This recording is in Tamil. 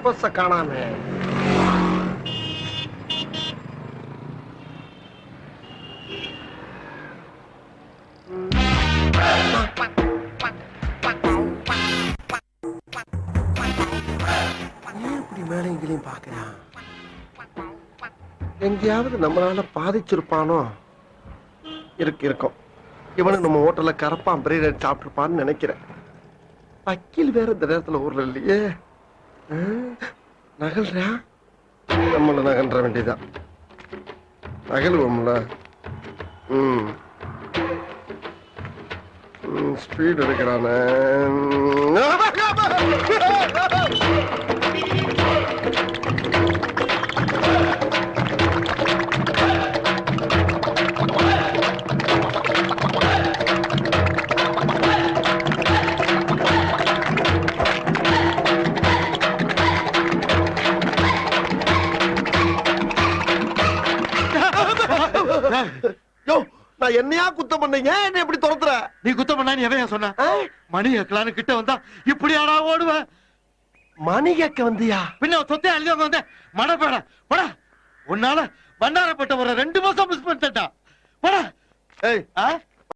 பஸ்ஸ காணாம. பாக்குறான் எங்கேயாவது நம்மளால பாதிச்சிருப்பானோ? இருக்கு இருக்கும். இவனுக்கு நம்ம ஹோட்டல்ல கரப்பான் பிரியாணி சாப்பிட்டுருப்பான்னு நினைக்கிறேன். வக்கீல் வேற இந்த நேரத்துல ஊர்ல இல்லையே. நகல்றா? நம்மள நகன்ற வேண்டியதான் நகல்வோம்ல. ம். ஸ்பீட் எடுக்கிறானே. யோ நான் என்னையா குத்தம் பண்ணீங்க? என்ன எப்படி துரத்துற? நீ குத்தம் பண்ணா நீ எவன் சொன்ன? மணி எக்கலான்னு கிட்ட வந்தா இப்படி ஆடா ஓடுவேன் மணி கேட்க வந்தியா? பின்ன சொத்தை அழிஞ்சவங்க வந்த? மடப்பேட போடா உன்னால வண்டாரப்பட்ட ஒரு ரெண்டு மாசம் மிஸ் பண்ணிட்டா போடா. ஏய் ஆ?